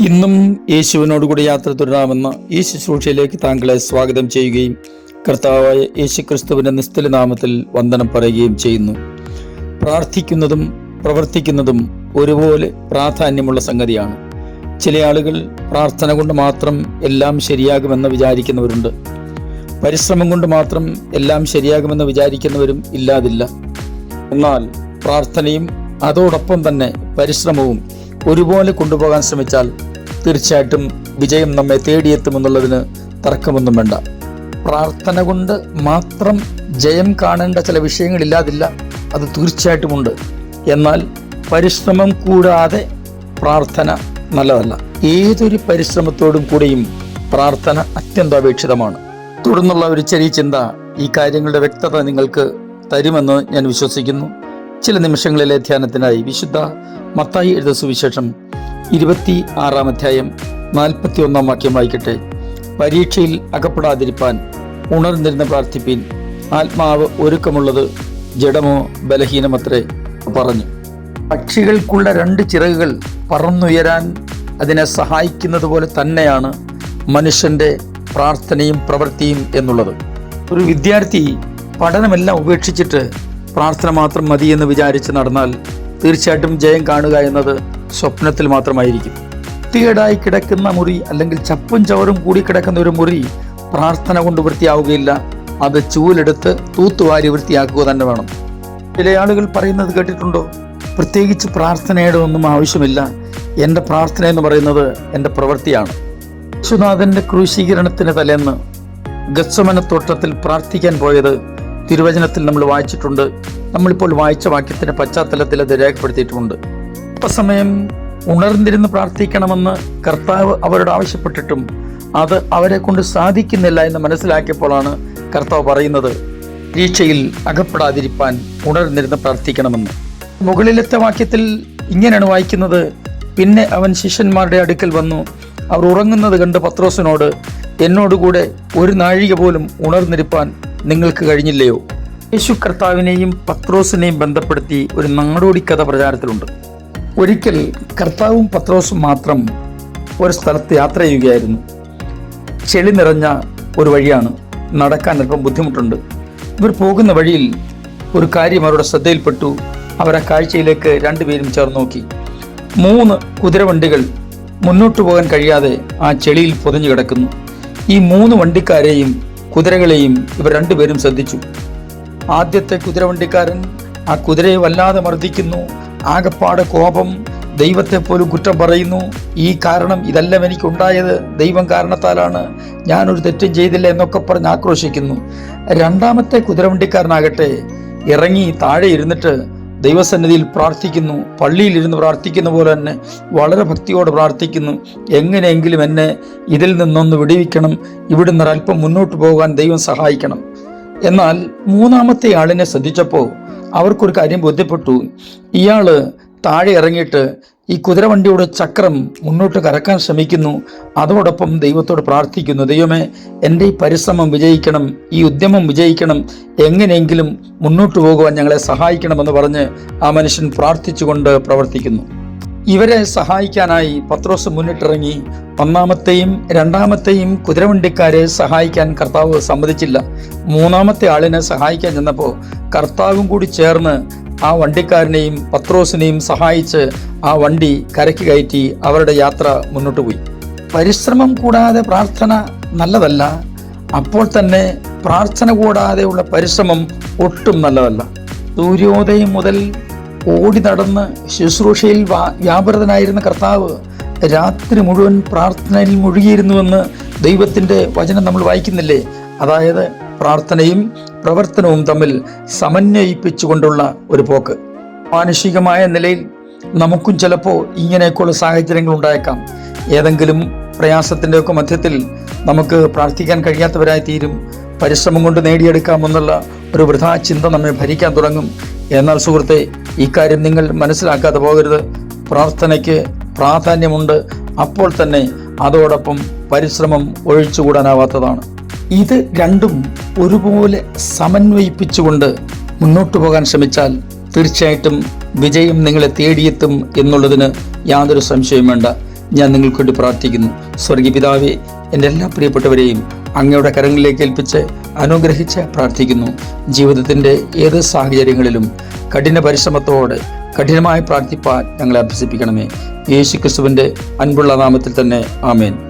ഇന്നും യേശുവിനോടുകൂടി യാത്ര തുടരാമെന്ന ഈ ശുശ്രൂഷയിലേക്ക് താങ്കളെ സ്വാഗതം ചെയ്യുകയും കർത്താവായ യേശു ക്രിസ്തുവിന്റെ നിസ്തുല നാമത്തിൽ വന്ദനം പറയുകയും ചെയ്യുന്നു. പ്രാർത്ഥിക്കുന്നതും പ്രവർത്തിക്കുന്നതും ഒരുപോലെ പ്രാധാന്യമുള്ള സംഗതിയാണ്. ചില ആളുകൾ പ്രാർത്ഥന കൊണ്ട് മാത്രം എല്ലാം ശരിയാകുമെന്ന് വിചാരിക്കുന്നവരുണ്ട്. പരിശ്രമം കൊണ്ട് മാത്രം എല്ലാം ശരിയാകുമെന്ന് വിചാരിക്കുന്നവരും ഇല്ലാതില്ല. എന്നാൽ പ്രാർത്ഥനയും അതോടൊപ്പം തന്നെ പരിശ്രമവും ഒരുപോലെ കൊണ്ടുപോകാൻ ശ്രമിച്ചാൽ തീർച്ചയായിട്ടും വിജയം നമ്മെ തേടിയെത്തുമെന്നുള്ളതിന് തർക്കമൊന്നും വേണ്ട. പ്രാർത്ഥന കൊണ്ട് മാത്രം ജയം കാണേണ്ട ചില വിഷയങ്ങളില്ലാതില്ല അത് തീർച്ചയായിട്ടുമുണ്ട്. എന്നാൽ പരിശ്രമം കൂടാതെ പ്രാർത്ഥന നല്ലതല്ല. ഏതൊരു പരിശ്രമത്തോടും കൂടിയും പ്രാർത്ഥന അത്യന്താപേക്ഷിതമാണ്. തുടർന്നുള്ള ഒരു ചെറിയ ചിന്ത ഈ കാര്യങ്ങളുടെ വ്യക്തത നിങ്ങൾക്ക് തരുമെന്ന് ഞാൻ വിശ്വസിക്കുന്നു. ചില നിമിഷങ്ങളിലെ ധ്യാനത്തിനായി വിശുദ്ധ മത്തായി എഴുത സുവിശേഷം ഇരുപത്തി ആറാം അധ്യായം നാൽപ്പത്തി ഒന്നാം വാക്യം വായിക്കട്ടെ. പരീക്ഷയിൽ അകപ്പെടാതിരിപ്പാൻ ഉണർന്നിരുന്ന് പ്രാർത്ഥിപ്പീൻ. ആത്മാവ് ഒരുക്കമുള്ളത് ജഡമോ ബലഹീനമത്രേ പറഞ്ഞു. പക്ഷികൾക്കുള്ള രണ്ട് ചിറകുകൾ പറന്നുയരാൻ അതിനെ സഹായിക്കുന്നത് പോലെ തന്നെയാണ് മനുഷ്യന്റെ പ്രാർത്ഥനയും പ്രവൃത്തിയും എന്നുള്ളത്. ഒരു വിദ്യാർത്ഥി പഠനമെല്ലാം ഉപേക്ഷിച്ചിട്ട് പ്രാർത്ഥന മാത്രം മതി എന്ന് വിചാരിച്ച് നടന്നാൽ തീർച്ചയായിട്ടും ജയം കാണുക എന്നത് സ്വപ്നത്തിൽ മാത്രമായിരിക്കും. വൃത്തികേടായി കിടക്കുന്ന മുറി അല്ലെങ്കിൽ ചപ്പും ചവറും കൂടി കിടക്കുന്ന ഒരു മുറി പ്രാർത്ഥന കൊണ്ട് വൃത്തിയാവുകയില്ല. അത് ചൂലെടുത്ത് തൂത്തുവാരി വൃത്തിയാക്കുക തന്നെ വേണം. ചില ആളുകൾ പറയുന്നത് കേട്ടിട്ടുണ്ടോ? പ്രത്യേകിച്ച് പ്രാർത്ഥനയുടെ ഒന്നും ആവശ്യമില്ല. എന്റെ പ്രാർത്ഥന എന്ന് പറയുന്നത് എന്റെ പ്രവൃത്തിയാണ്. വിശ്വനാഥന്റെ ക്രൂശീകരണത്തിന് തലേന്ന് ഗസ്വമന തോട്ടത്തിൽ പ്രാർത്ഥിക്കാൻ പോയത് തിരുവചനത്തിൽ നമ്മൾ വായിച്ചിട്ടുണ്ട്. നമ്മളിപ്പോൾ വായിച്ച വാക്യത്തിന്റെ പശ്ചാത്തലത്തിൽ അത് രേഖപ്പെടുത്തിയിട്ടുമുണ്ട്. അല്പസമയം ഉണർന്നിരുന്ന് പ്രാർത്ഥിക്കണമെന്ന് കർത്താവ് അവരോട് ആവശ്യപ്പെട്ടിട്ടും അത് അവരെ കൊണ്ട് സാധിക്കുന്നില്ല എന്ന് മനസ്സിലാക്കിയപ്പോഴാണ് കർത്താവ് പറയുന്നത്. പരീക്ഷയിൽ അകപ്പെടാതിരിക്കാൻ ഉണർന്നിരുന്ന് പ്രാർത്ഥിക്കണമെന്ന്. മുകളിലത്തെ വാക്യത്തിൽ ഇങ്ങനെയാണ് വായിക്കുന്നത്. പിന്നെ അവൻ ശിഷ്യന്മാരുടെ അടുക്കൽ വന്നു. അവർ ഉറങ്ങുന്നത് കണ്ട് പത്രോസിനോട് എന്നോടുകൂടെ ഒരു നാഴിക പോലും ഉണർന്നിരിപ്പാൻ നിങ്ങൾക്ക് കഴിഞ്ഞില്ലയോ? യേശു കർത്താവിനെയും പത്രോസിനെയും ബന്ധപ്പെടുത്തി ഒരു നാടോടി കഥ പ്രചാരത്തിലുണ്ട്. ഒരിക്കൽ കർത്താവും പത്രോസും മാത്രം ഒരു സ്ഥലത്ത് യാത്ര ചെയ്യുകയായിരുന്നു. ചെളി നിറഞ്ഞ ഒരു വഴിയാണ് നടക്കാൻ അല്പം ബുദ്ധിമുട്ടുണ്ട്. ഇവർ പോകുന്ന വഴിയിൽ ഒരു കാര്യം അവരുടെ ശ്രദ്ധയിൽപ്പെട്ടു. അവരെ കാഴ്ചയിലേക്ക് രണ്ടുപേരും ചേർന്ന് നോക്കി. മൂന്ന് കുതിരവണ്ടികൾ മുന്നോട്ട് പോകാൻ കഴിയാതെ ആ ചെളിയിൽ പൊതിഞ്ഞു കിടക്കുന്നു. ഈ മൂന്ന് വണ്ടിക്കാരെയും കുതിരകളെയും ഇവർ രണ്ടുപേരും ശ്രദ്ധിച്ചു. ആദ്യത്തെ കുതിരവണ്ടിക്കാരൻ ആ കുതിരയെ വല്ലാതെ മർദ്ദിക്കുന്നു. ആകപ്പാടെ കോപം. ദൈവത്തെ പോലും കുറ്റം പറയുന്നു. ഈ കാരണം ഇതെല്ലാം എനിക്കുണ്ടായത്. ദൈവം കാരണത്താലാണ്. ഞാനൊരു തെറ്റും ചെയ്തില്ല എന്നൊക്കെ പറഞ്ഞ് ആക്രോശിക്കുന്നു. രണ്ടാമത്തെ കുതിരവണ്ടിക്കാരനാകട്ടെ. ഇറങ്ങി താഴെ ഇരുന്നിട്ട് ദൈവസന്നിധിയിൽ പ്രാർത്ഥിക്കുന്നു പള്ളിയിൽ ഇരുന്ന് പ്രാർത്ഥിക്കുന്ന പോലെ തന്നെ വളരെ ഭക്തിയോടെ പ്രാർത്ഥിക്കുന്നു. എങ്ങനെയെങ്കിലും എന്നെ ഇതിൽ നിന്നൊന്ന് വിടിവിക്കണം ഇവിടുന്ന് ഒരല്പം മുന്നോട്ട് പോകാൻ ദൈവം സഹായിക്കണം. എന്നാൽ മൂന്നാമത്തെ ആളിനെ ശ്രദ്ധിച്ചപ്പോൾ അവർക്കൊരു കാര്യം ബോധ്യപ്പെട്ടു. ഇയാൾ താഴെ ഇറങ്ങിയിട്ട് ഈ കുതിരവണ്ടിയുടെ ചക്രം മുന്നോട്ട് കറക്കാൻ ശ്രമിക്കുന്നു. അതോടൊപ്പം ദൈവത്തോട് പ്രാർത്ഥിക്കുന്നു. ദൈവമേ എന്റെ ഈ പരിശ്രമം വിജയിക്കണം ഈ ഉദ്യമം വിജയിക്കണം. എങ്ങനെയെങ്കിലും മുന്നോട്ട് പോകുവാൻ ഞങ്ങളെ സഹായിക്കണമെന്ന് പറഞ്ഞ് ആ മനുഷ്യൻ പ്രാർത്ഥിച്ചുകൊണ്ട് പ്രവർത്തിക്കുന്നു. ഇവരെ സഹായിക്കാനായി പത്രോസ് മുന്നിട്ടിറങ്ങി. ഒന്നാമത്തെയും രണ്ടാമത്തെയും കുതിരവണ്ടിക്കാരെ സഹായിക്കാൻ കർത്താവ് സമ്മതിച്ചില്ല. മൂന്നാമത്തെ ആളിനെ സഹായിക്കാൻ ചെന്നപ്പോൾ കർത്താവും കൂടി ചേർന്ന് ആ വണ്ടിക്കാരനെയും പത്രോസിനെയും സഹായിച്ച് ആ വണ്ടി കരയ്ക്ക് കയറ്റി അവരുടെ യാത്ര മുന്നോട്ട് പോയി. പരിശ്രമം കൂടാതെ പ്രാർത്ഥന നല്ലതല്ല. അപ്പോൾ തന്നെ പ്രാർത്ഥന കൂടാതെയുള്ള പരിശ്രമം ഒട്ടും നല്ലതല്ല. സൂര്യോദയം മുതൽ ഓടി നടന്ന് ശുശ്രൂഷയിൽ വ്യാപൃതനായിരുന്ന കർത്താവ് രാത്രി മുഴുവൻ പ്രാർത്ഥനയിൽ മുഴുകിയിരുന്നുവെന്ന് ദൈവത്തിന്റെ വചനം നമ്മൾ വായിക്കുന്നില്ലേ? അതായത് പ്രാർത്ഥനയും പ്രവർത്തനവും തമ്മിൽ സമന്വയിപ്പിച്ചുകൊണ്ടുള്ള ഒരു പോക്ക്. മാനുഷികമായ നിലയിൽ നമുക്കും ചിലപ്പോൾ ഇങ്ങനെയൊക്കെയുള്ള സാഹചര്യങ്ങൾ ഉണ്ടായേക്കാം. ഏതെങ്കിലും പ്രയാസത്തിന്റെ ഒക്കെ മധ്യത്തിൽ നമുക്ക് പ്രാർത്ഥിക്കാൻ കഴിയാത്തവരായി തീരും. പരിശ്രമം കൊണ്ട് നേടിയെടുക്കാമെന്നുള്ള ഒരു വൃഥാ ചിന്ത നമ്മെ ഭരിക്കാൻ തുടങ്ങും. എന്നാൽ സുഹൃത്തെ ഇക്കാര്യം നിങ്ങൾ മനസ്സിലാക്കാതെ പോകരുത്. പ്രാർത്ഥനയ്ക്ക് പ്രാധാന്യമുണ്ട്. അപ്പോൾ തന്നെ അതോടൊപ്പം പരിശ്രമം ഒഴിച്ചുകൂടാനാവാത്തതാണ്. ഇത് രണ്ടും ഒരുപോലെ സമന്വയിപ്പിച്ചുകൊണ്ട് മുന്നോട്ട് പോകാൻ ശ്രമിച്ചാൽ തീർച്ചയായിട്ടും വിജയം നിങ്ങളെ തേടിയെത്തും എന്നുള്ളതിന് യാതൊരു സംശയവും വേണ്ട. ഞാൻ നിങ്ങൾക്ക് വേണ്ടി പ്രാർത്ഥിക്കുന്നു. സ്വർഗീയ പിതാവെ എന്റെ എല്ലാ പ്രിയപ്പെട്ടവരെയും അങ്ങയുടെ കരങ്ങളിലേക്ക് ഏൽപ്പിച്ച് അനുഗ്രഹിച്ച് പ്രാർത്ഥിക്കുന്നു. ജീവിതത്തിന്റെ ഏത് സാഹചര്യങ്ങളിലും കഠിന പരിശ്രമത്തോടെ കഠിനമായി പ്രാർത്ഥിപ്പാൻ ഞങ്ങളെ അഭ്യസിപ്പിക്കണമേ. യേശു ക്രിസ്തുവിന്റെ അൻപുള്ള നാമത്തിൽ തന്നെ ആമേൻ.